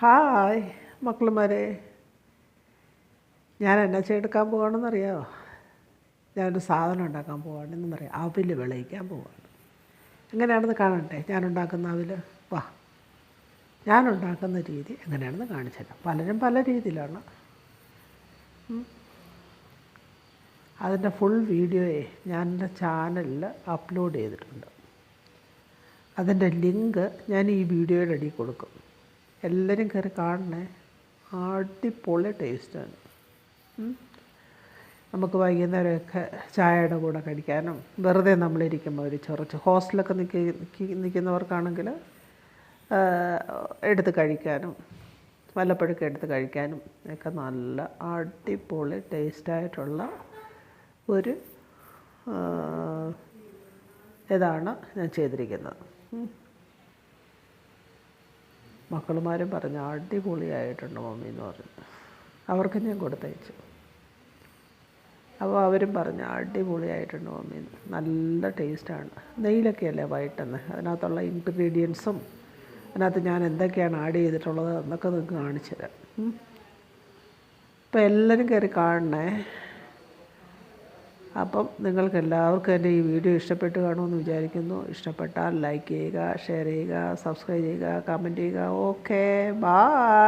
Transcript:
Hi മക്കളുമാരെ. ഞാൻ എന്നാ ചെയ്തെടുക്കാൻ പോവാണെന്നറിയാമോ ഞാനൊരു സാധനം ഉണ്ടാക്കാൻ പോവാണെന്ന് പറയാം അവിൽ വിളയിക്കാൻ പോവാണ്. എങ്ങനെയാണെന്ന് കാണണ്ടേ? ഞാൻ ഉണ്ടാക്കുന്ന അവിൽ വാ. ഞാൻ ഉണ്ടാക്കുന്ന രീതി എങ്ങനെയാണെന്ന് കാണിച്ചുതരാം പലരും പല രീതിയിലാണ്. അതിന്റെ ഫുൾ വീഡിയോയെ ഞാൻ എന്റെ ചാനലിൽ അപ്ലോഡ് ചെയ്തിട്ടുണ്ട്. അതിന്റെ ലിങ്ക് ഞാൻ ഈ വീഡിയോയുടെ അടിയിൽ കൊടുക്കും. എല്ലാവരും കയറി കാണണേ അടിപൊളി ടേസ്റ്റാണ്. നമുക്ക് വൈകുന്നേരമൊക്കെ ചായയുടെ കൂടെ കഴിക്കാനും വെറുതെ നമ്മളിരിക്കുമ്പോൾ ഒരു ചൊറച്ച് ഹോസ്റ്റലൊക്കെ നിൽക്കി നിൽക്കി നിൽക്കുന്നവർക്കാണെങ്കിൽ എടുത്ത് കഴിക്കാനും വല്ലപ്പോഴൊക്കെ എടുത്ത് കഴിക്കാനും ഒക്കെ നല്ല അടിപൊളി ടേസ്റ്റായിട്ടുള്ള ഒരു ഇതാണ് ഞാൻ ചെയ്തിരിക്കുന്നത്. മക്കളുമാരും പറഞ്ഞു അടിപൊളിയായിട്ടുണ്ട് മമ്മി എന്ന് പറഞ്ഞു. അവർക്ക് ഞാൻ കൊടുത്തയച്ചു. അപ്പോൾ അവരും പറഞ്ഞു അടിപൊളിയായിട്ടുണ്ട് മമ്മി. നല്ല ടേസ്റ്റാണ്. നെയ്യിലൊക്കെയല്ലേ വയറ്റുന്നത്? അതിനകത്തുള്ള ഇൻഗ്രീഡിയൻസും അതിനകത്ത് ഞാൻ എന്തൊക്കെയാണ് ആഡ് ചെയ്തിട്ടുള്ളത് എന്നൊക്കെ നിങ്ങൾക്ക് കാണിച്ചു തരാം ഇപ്പം എല്ലാവരും കയറി കാണണേ. അപ്പം നിങ്ങൾക്ക് എല്ലാവർക്കും എന്റെ ഈ വീഡിയോ ഇഷ്ടപ്പെട്ട് കാണുമെന്ന് വിചാരിക്കുന്നു. ഇഷ്ടപ്പെട്ടാൽ ലൈക്ക് ചെയ്യുക ഷെയർ ചെയ്യുക സബ്സ്ക്രൈബ് ചെയ്യുക കമന്റ് ചെയ്യുക. Okay bye